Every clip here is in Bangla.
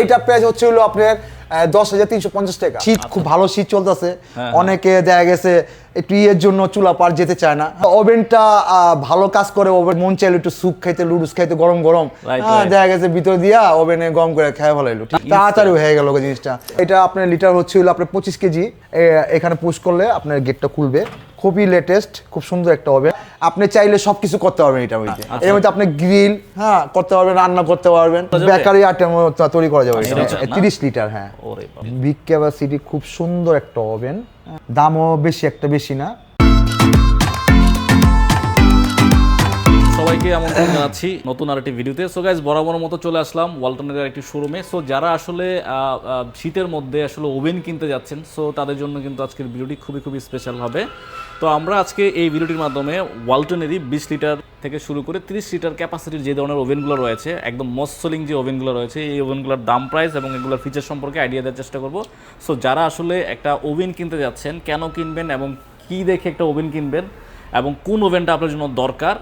এইটা প্রাইস হচ্ছে হলো আপনার দশ হাজার তিনশো পঞ্চাশ টাকা। শীত খুব ভালো শীত চলতেছে। অনেকে দেখা গেছে একটু ইয়ের জন্য চুলা পার যেতে চায় না। ওভেনটা ভালো কাজ করে ওভেন মন চাইলে একটু স্যুপ খাইতে লুডুস খাইতে গরম গরম। দেখা গেছে ভিতর দিয়া ওভেনে গরম করে খেয়ে ফেলাইলো। তাড়াতাড়ি হয়ে গেল জিনিসটা। এটা আপনার লিটার হচ্ছে হলো আপনার পঁচিশ কেজি। এখানে পুশ করলে আপনার গেটটা খুলবে। খুবই লেটেস্ট খুব সুন্দর একটা হবে আপনি চাইলে সবকিছু করতে পারবেন এটা মধ্যে। এর মধ্যে আপনি গ্রিল হ্যাঁ করতে পারবেন রান্না করতে পারবেন। বেকারি আইটেম তৈরি করা যাবে। না? তিরিশ লিটার হ্যাঁ। বিগ ক্যাপাসিটি খুব সুন্দর একটা ওভেন দামও বেশি, একটা বেশি না। সবাইকে আমন্ত্রণ জানাচ্ছি, নতুন আরেকটি ভিডিওতে। সো গাইজ বরাবর মতো চলে আসলাম ওয়ালটনের একটি শোরুমে। সো যারা আসলে শীতের মধ্যে আসলে ওভেন কিনতে যাচ্ছেন সো তাদের জন্য কিন্তু আজকের ভিডিওটি খুবই খুবই স্পেশাল হবে তো আমরা আজকে এই ভিডিওটির মাধ্যমে ওয়ালটনেরই বিশ লিটার থেকে শুরু করে তিরিশ লিটার ক্যাপাসিটির যে ধরনের ওভেনগুলো রয়েছে, একদম মসলিং যে ওভেনগুলো রয়েছে, এই ওভেনগুলোর দাম প্রাইস এবং এগুলোর ফিচার সম্পর্কে আইডিয়া দেওয়ার চেষ্টা করব। সো যারা আসলে একটা ওভেন কিনতে যাচ্ছেন, কেন কিনবেন এবং কি দেখে একটা ওভেন কিনবেন এবং কোন ওভেনটা আপনার জন্য দরকার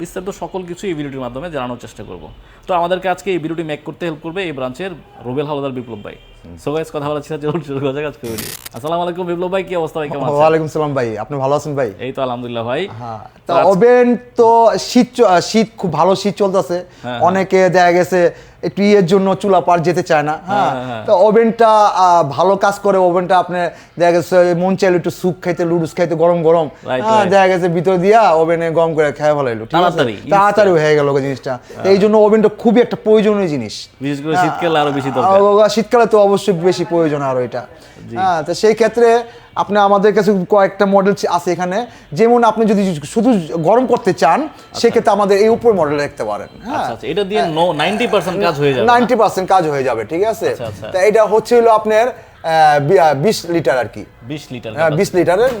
বিস্তারিত সকল কিছু এই ভিডিওটির মাধ্যমে জানানোর চেষ্টা করব। তো আমাদেরকে আজকে এই ভিডিওটি মেক করতে হেল্প করবে এই ব্রাঞ্চের রুবেল হাওলাদার বিপ্লব ভাই। সো গাইস কথা বলা ছিল চলুন শুরু করা যাক আজকে ভিডিও আসসালামু আলাইকুম বিপ্লব ভাই কি অবস্থা ভাই? কেমন আছেন? ওয়ালাইকুম সালাম ভাই আপনি ভালো আছেন ভাই? এই তো আলহামদুলিল্লাহ ভাই। হ্যাঁ তো ওভেন তো শীত শীত খুব ভালো শীত চলতেছে। হ্যাঁ, অনেকে দেখা গেছে একটু ইয়ের জন্য চুলা পার যেতে চায় না। হ্যাঁ হ্যাঁ, তো ওভেনটা ভালো কাজ করে ওভেনটা আপনি দেখা গেছে মন চাইলে একটু স্যুপ খাইতে লুডুস খাইতে গরম গরম। হ্যাঁ দেখা গেছে ভিতর দিয়া ওভেনে গরম করে খেয়ে ভালো ঠিক আছে? তাড়াতাড়ি, তাড়াতাড়ি হয়ে গেল জিনিসটা। এই জন্য ওভেনটা খুবই একটা প্রয়োজনীয় জিনিস। বিশেষ করে শীতকালে আরও বেশি দরকার। শীতকালে তো অবশ্যই বেশি প্রয়োজন আরও এটা। হ্যাঁ তো সেই ক্ষেত্রে আপনি আমাদের কাছে কয়েকটা মডেল আছে এখানে। যেমন আপনি যদি শুধু গরম করতে চান সেক্ষেত্রে আমাদের এই উপর মডেল রাখতে পারেন। হ্যাঁ। আচ্ছা আচ্ছা এটা দিয়ে নো নাইনটি পার্সেন্ট কাজ হয়ে যাবে নাইনটি পার্সেন্ট কাজ হয়ে যাবে ঠিক আছে? আচ্ছা, আচ্ছা। তা এটা হচ্ছে হলো আপনার বিশ লিটার আর কি। বিশ লিটার হ্যাঁ বিশ লিটারের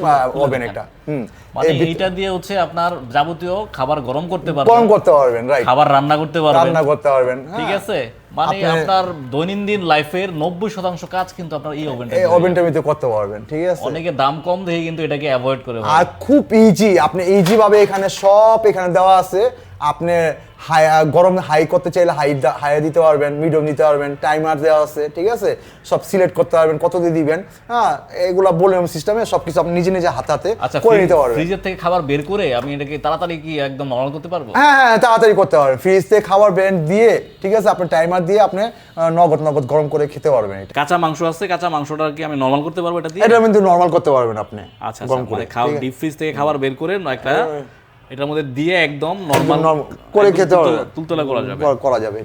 ওভেন এটা। হুম। মানে এইটা দিয়ে হচ্ছে আপনার যাবতীয় খাবার গরম করতে পারবেন। গরম করতে পারবেন রাইট খাবার রান্না করতে পারবেন। রান্না করতে পারবেন হ্যাঁ। ঠিক আছে? মানে আপনার দৈনন্দিন লাইফের নব্বই শতাংশ কাজ কিন্তু আপনার এই ওভেনটা এই ওভেনটার ভিতরে করতে পারবেন ঠিক আছে? অনেকে দাম কম দেখে কিন্তু এটাকে অ্যাভয়েড করে। আর খুব ইজি আপনি ইজি ভাবে এখানে সব এখানে দেওয়া আছে। আপনি হাই গরম হাই করতে চাইলে হাই হাই দিতে পারবেন মিডিয়াম দিতে পারবেন টাইমার দেওয়া আছে ঠিক আছে? সব সিলেক্ট করতে পারবেন কত দিয়ে দিবেন? হ্যাঁ এগুলা বললাম সিস্টেমে সবকিছু আপনি নিজে নিজে হাতে হাতে আচ্ছা করে নিতে পারবেন। ফ্রিজের থেকে খাবার বের করে আমি এটাকে তাড়াতাড়ি কি একদম নরমাল করতে পারব? হ্যাঁ হ্যাঁ তাড়াতাড়ি করতে পারবেন। ফ্রিজ থেকে খাবার ব্র্যান্ড দিয়ে ঠিক আছে আপনি টাইমার দিয়ে আপনি নগদ নগদ গরম করে খেতে পারবেন এটা। কাঁচা মাংস আছে কাঁচা মাংসটা কি আমি নরমাল করতে পারব এটা দিয়ে? এটা কিন্তু নরমাল করতে পারবেন আপনি আচ্ছা গরম আচ্ছা করে মানে খাওয়া ডিপ ফ্রিজ থেকে খাবার বের করে একটা এটার মধ্যে দিয়ে একদম নরমাল করে খেতে পারবেন। তুলতলা করা যাবে। করা- যাবে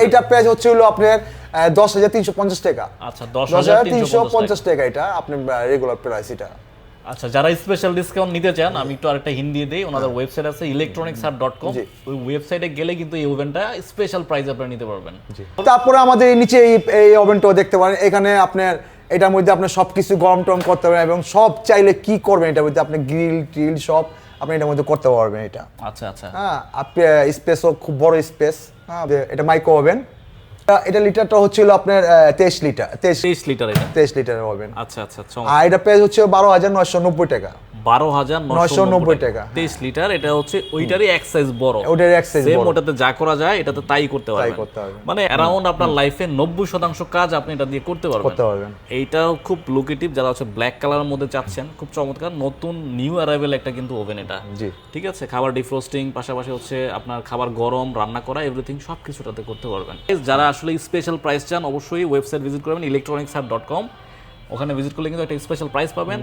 এটা। প্রাইস হচ্ছে হলো আপনার দশ হাজার তিনশো পঞ্চাশ টাকা। আচ্ছা দশ হাজার তিনশো পঞ্চাশ টাকা। এটা আপনি রেগুলার প্রাইস এটা। আচ্ছা যারা স্পেশাল ডিসকাউন্ট নিতে চান আমি একটু আরেকটা হিন্দি দিই ওনাদের ওয়েবসাইট আছে ইলেকট্রনিক্স ডট কম ওই ওয়েবসাইটে গেলে কিন্তু এই ওভেনটা স্পেশাল প্রাইস আপনারা নিতে পারবেন। তারপরে আমাদের নিচে এই ওভেনটাও দেখতে পারেন। এখানে আপনার এটার মধ্যে আপনি সব কিছু গরম টরম করতে পারবেন এবং সব চাইলে কি করবেন এটার মধ্যে আপনি গ্রিল টিল সব আপনি এটার মধ্যে করতে পারবেন এটা। আচ্ছা আচ্ছা। হ্যাঁ আপনি স্পেসও খুব বড় স্পেস। হ্যাঁ। এটা মাইক্রো ওভেন। এটা লিটারটা হচ্ছিল আপনার তেইশ লিটার তেইশ লিটার এটা। তেইশ লিটারের ওভেন। আচ্ছা আচ্ছা আর এটা প্রাইস হচ্ছে বারো হাজার নয়শো নব্বই টাকা। বারো হাজার নশো নব্বই টাকা। তেইশ লিটার এটা হচ্ছে ওইটারই এক সাইজ বড়। ওটার এক size সেম ওটাতে যা করা যায় এটাতে তাই করতে পারবেন। মানে অ্যারাউন্ড আপনার লাইফে নব্বই শতাংশ কাজ আপনি এটা দিয়ে করতে পারবেন। করতে পারবেন। এইটাও খুব লোকেটিভ যারা হচ্ছে ব্ল্যাক কালারের মধ্যে চাচ্ছেন খুব চমৎকার। নতুন নিউ অ্যারাইভেল একটা কিন্তু ওভেন এটা। জি। ঠিক আছে? খাবার ডিফ্রোস্টিং পাশাপাশি হচ্ছে আপনার খাবার গরম রান্না করা এভরিথিং সব কিছুটাতে করতে পারবেন। যারা আসলে স্পেশাল প্রাইস চান অবশ্যই ওয়েবসাইট ভিজিট করবেন ইলেকট্রনিক্স হাব ডট কম ওখানে ভিজিট করলে কিন্তু একটা স্পেশাল প্রাইস পাবেন।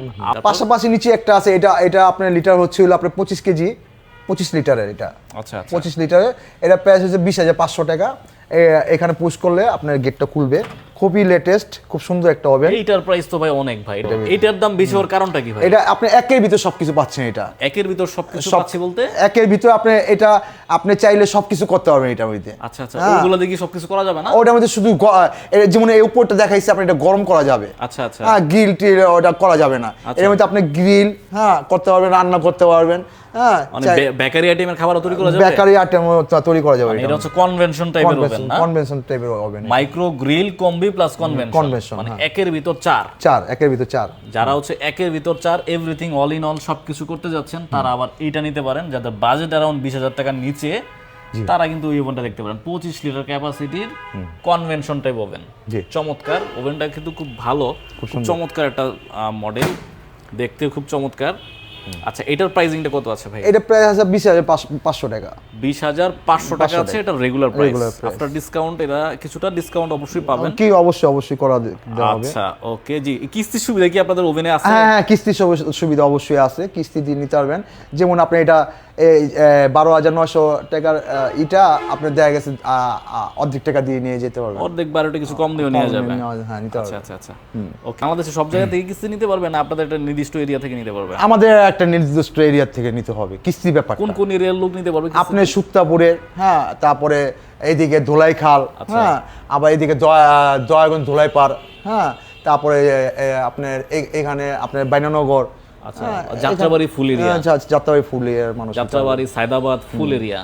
পাশাপাশি নিচে একটা আছে এটা এটা আপনার লিটার হচ্ছে হলো আপনার পঁচিশ কেজি পঁচিশ লিটারের এটা। আচ্ছা আচ্ছা। পঁচিশ লিটারের এটা প্রাইস হচ্ছে বিশ হাজার পাঁচশো টাকা। এখানে পুশ করলে আপনার গেটটা খুলবে। খুবই লেটেস্ট খুব সুন্দর একটা হবে এইটার প্রাইস তো ভাই অনেক ভাই। এইটার দাম বেশি হওয়ার কারণটা কি ভাই? এটা আপনি একের ভিতর সবকিছু পাচ্ছেন এটা। একের ভিতর সবকিছু সব- পাচ্ছি বলতে? একের ভিতরে আপনি এটা আপনি চাইলে সবকিছু করতে পারবেন এটার মধ্যে। আচ্ছা আচ্ছা। হ্যাঁ। ওগুলো দিয়ে কি সবকিছু করা যাবে না? ওটার মধ্যে শুধু যেমন এই উপরটা দেখাইছে আপনি এটা গরম করা যাবে। আচ্ছা আচ্ছা। হ্যাঁ গ্রিল টিল ওটা করা যাবে না। আচ্ছা। এর মধ্যে আপনি গ্রিল হ্যাঁ করতে পারবেন রান্না করতে পারবেন হ্যাঁ মানে বেকারি আইটেমের খাবার তৈরি করা যাবে? বেকারি আইটেম তৈরি করা যাবে এটা হচ্ছে কনভেনশন টাইপের ওভেন না। কনভেনশন টাইপের oven micro grill combi plus convection মানে হ্যাঁ। একের ভিতর চার। চার একের ভিতর চার। যারা হচ্ছে একের ভিতর চার এভরিথিং অল ইন অল সবকিছু করতে যাচ্ছেন তারা আবার এইটা নিতে পারেন যাদের বাজেট অ্যারাউন্ড বিশ হাজার টাকার নিচে তারা কিন্তু এই ওভেনটা দেখতে পারেন। পঁচিশ লিটার ক্যাপাসিটির কনভেনশন টাইপ ওভেন। চমৎকার। ওভেনটা কিন্তু খুব ভালো। খুব চমৎকার একটা মডেল দেখতে খুব চমৎকার। আচ্ছা এটার প্রাইসিংটা কত আছে ভাই? এটা প্রাইস আছে বিশ হাজার পাঁচশো টাকা। বিশ হাজার পাঁচশো টাকা আছে এটা রেগুলার প্রাইস আফটার ডিসকাউন্ট এরা কিছুটা ডিসকাউন্ট অবশ্যই পাবেন। কি অবশ্যই অবশ্যই করা আচ্ছা ওকে জি। কিস্তির সুবিধা কি আপনাদের ওভেনে আছে? হ্যাঁ হ্যাঁ কিস্তির সুবিধা অবশ্যই আছে। কিস্তি দিয়ে নিতে পারবেন। যেমন আপনি এটা এই বারো হাজার নয়শো টাকার ইটা আপনার দেখা গেছে অর্ধেক টাকা দিয়ে নিয়ে যেতে পারবেন। অর্ধেক বারোটা কিছু কম দিয়ে নেওয়া যাবে হ্যাঁ নিতে আচ্ছা পারবেন। আচ্ছা আচ্ছা। ওকে বাংলাদেশে সব জায়গা থেকে কিস্তি নিতে পারবেন না আপনাদের একটা নির্দিষ্ট এরিয়া থেকে নিতে পারবে? আমাদের একটা নির্দিষ্ট এরিয়া থেকে নিতে হবে কিস্তি ব্যাপার কোন কোন এরিয়ার লোক নিতে পারবে? আপনি সুক্তাপুরের হ্যাঁ তারপরে এইদিকে ধোলাইখাল আচ্ছা। হ্যাঁ আবার এইদিকে দয়াগঞ্জ ধোলাইপাড় হ্যাঁ তারপরে আপনার এখানে আপনার বাইনানগর আচ্ছা, হ্যাঁ, যাত্রাবাড়ি ফুল area। হ্যাঁ, যাত্রাবাড়ি ফুল এরিয়ার মানুষ Jatrabari Saidabad full area.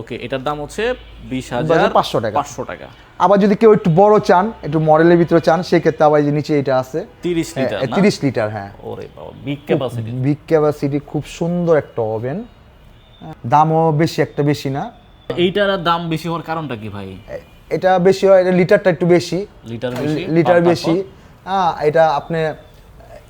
Okay এটার দাম হচ্ছে বিশ হাজার 500 টাকা। পাঁচশো টাকা। আবার যদি কেউ একটু বড় চান একটু মডেলের ভিতরে চান সেক্ষেত্রে আবার যে নিচে এটা আছে। তিরিশ লিটার তিরিশ লিটার হ্যাঁ। ওরে বাবা বিগ ক্যাপাসিটি বিগ ক্যাপাসিটি খুব সুন্দর একটা ওভেন দামও বেশি একটা বেশি না। এইটার দাম বেশি হওয়ার কারণটা কি ভাই? এটা বেশি হয় এটা লিটারটা একটু বেশি। লিটার বেশি? লিটার বেশি। হ্যাঁ এটা আপনি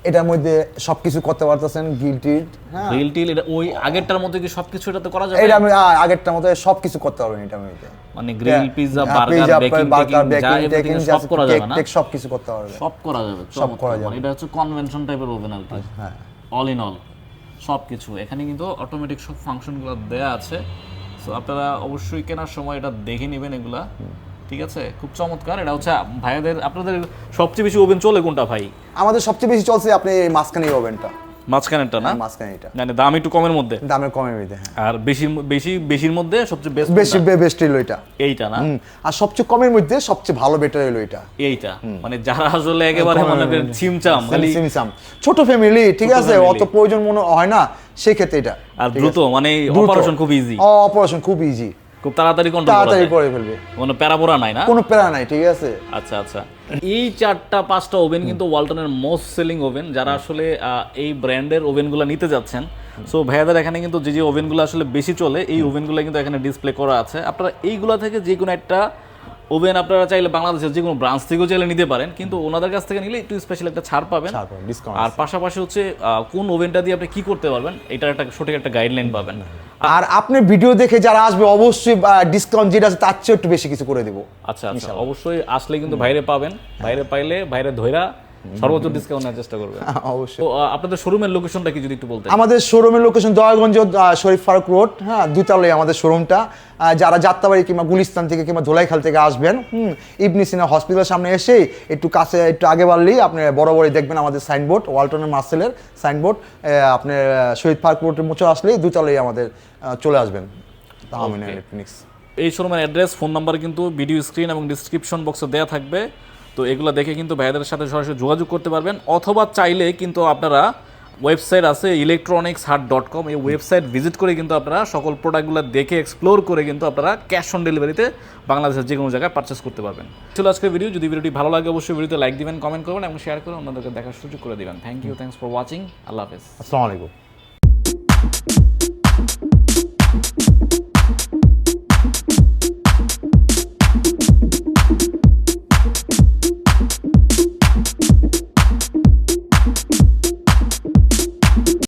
এটার মধ্যে সবকিছু করতে পারতেছেন গিলটি হ্যাঁ। রিল এটা ওই আগেরটার মধ্যে কি সবকিছু এটাতে করা যাবে? এটা আমি আ, আগেরটার মতো সবকিছু করতে পারবেন এটার মধ্যে। মানে গ্রিল পিৎজা হ্যাঁ, burger pizza, baking burger, taking যা baking, taking, সব করা cake, যাবে না? cake সবকিছু করতে পারবেন। সব করা যাবে সব। করা যাবে। এটা হচ্ছে কনভেনশন টাইপের ওভেন আর কি হ্যাঁ। অল ইন অল সব কিছু এখানে কিন্তু অটোমেটিক সব ফাংশনগুলো দেয়া আছে। সো আপনারা অবশ্যই কেনার সময় এটা দেখে নেবেন এগুলা। ঠিক আছে? খুব চমৎকার। এটা হচ্ছে ভাইয়াদের আপনাদের সবচেয়ে বেশি ওভেন চলে কোনটা ভাই? আমাদের সবচেয়ে বেশি চলছে আপনি এই মাঝখানে ওভেনটা। মাঝখানেরটা না? মাঝখানে এটা মানে দাম একটু কমের মধ্যে। দামের কমের মধ্যে হ্যাঁ। আর বেশি বেশি বেশির মধ্যে সবচেয়ে বেস্ট বেশি বেস্ট হলো এটা। এইটা না? আর সবচেয়ে কমের মধ্যে সবচেয়ে ভালো বেটার হলো এটা। এইটা? মানে যারা আসলে একেবারে মনে করেন ছিমচাম খালি সিমসাম ছোট ফ্যামিলি ঠিক আছে? অত প্রয়োজন মনে হয় না সেক্ষেত্রে এটা। আর দ্রুত মানে অপারেশন খুব ইজি অপারেশন খুব ইজি খুব তাড়াতাড়ি কন্ট্রোল তাড়াতাড়ি করে ফেলবে। কোনো নাই না? কোনো প্যারা নাই ঠিক আছে। আচ্ছা আচ্ছা। এই চারটা পাঁচটা ওভেন কিন্তু ওয়ালটনের মোস্ট সেলিং ওভেন যারা আসলে এই ব্র্যান্ডের ওভেনগুলো নিতে যাচ্ছেন। সো ভাইয়াদের এখানে কিন্তু যে যে ওভেনগুলো আসলে বেশি চলে এই ওভেনগুলো কিন্তু এখানে ডিসপ্লে করা আছে। আপনারা এইগুলা থেকে যে কোনো একটা ওভেন আপনারা চাইলে বাংলাদেশের যে কোনো ব্রাঞ্চ থেকেও চাইলে নিতে পারেন। কিন্তু ওনাদের কাছ থেকে নিলে একটু স্পেশাল একটা ছাড় পাবেন। আর পাশাপাশি হচ্ছে কোন ওভেনটা দিয়ে আপনি কি করতে পারবেন এটার একটা সঠিক একটা গাইডলাইন পাবেন। আর আপনি ভিডিও দেখে যারা আসবে অবশ্যই ডিসকাউন্ট যেটা আছে তার চেয়ে একটু বেশি কিছু করে দেবো। আচ্ছা আচ্ছা। অবশ্যই আসলে কিন্তু বাইরে পাবেন। বাইরে পাইলে বাইরে ধইরা সর্বোচ্চ ডিসকাউন্ট নেওয়ার চেষ্টা করবেন। অবশ্যই। তো আপনাদের শোরুমের লোকেশনটা কি যদি একটু বলতেন? আমাদের শোরুমের লোকেশন দয়াগঞ্জ শরীফ ফারুক রোড হ্যাঁ দুতলায় আমাদের শোরুমটা যারা যাত্রাবাড়ি কিংবা গুলিস্তান থেকে কিংবা ধোলাইখাল থেকে আসবেন হুম ইবনি সিনা হসপিটালের সামনে এসেই একটু কাছে একটু আগে বাড়লেই আপনি বড় বড় দেখবেন আমাদের সাইনবোর্ড ওয়ালটনের মার্সেলের সাইনবোর্ড আপনি শহীদ ফারুক রোডের মুছে আসলেই দুতলায় আমাদের চলে আসবেন। Okay. ইলেকট্রনিক্স এই শোরুমের অ্যাড্রেস ফোন নাম্বার কিন্তু ভিডিও স্ক্রিন এবং ডিসক্রিপশন বক্সে দেওয়া থাকবে। তো এগুলো দেখে কিন্তু ভাইয়াদের সাথে সরাসরি যোগাযোগ করতে পারবেন, অথবা চাইলে কিন্তু আপনারা ওয়েবসাইট আছে ইলেকট্রনিক্স হাট ডট কম এই ওয়েবসাইট ভিজিট করে কিন্তু আপনারা সকল প্রোডাক্টগুলো দেখে এক্সপ্লোর করে কিন্তু আপনারা ক্যাশ অন ডেলিভারিতে বাংলাদেশের যে কোনো জায়গায় পারচেস করতে পারবেন। ছিল আজকের ভিডিও যদি ভিডিওটি ভালো লাগে অবশ্যই ভিডিওতে লাইক দিবেন কমেন্ট করবেন এবং শেয়ার করে অন্যদেরকে দেখার সুযোগ করে দিবেন। Thank you thanks for watching আল্লাহ হাফেজ। আসসালামু আলাইকুম।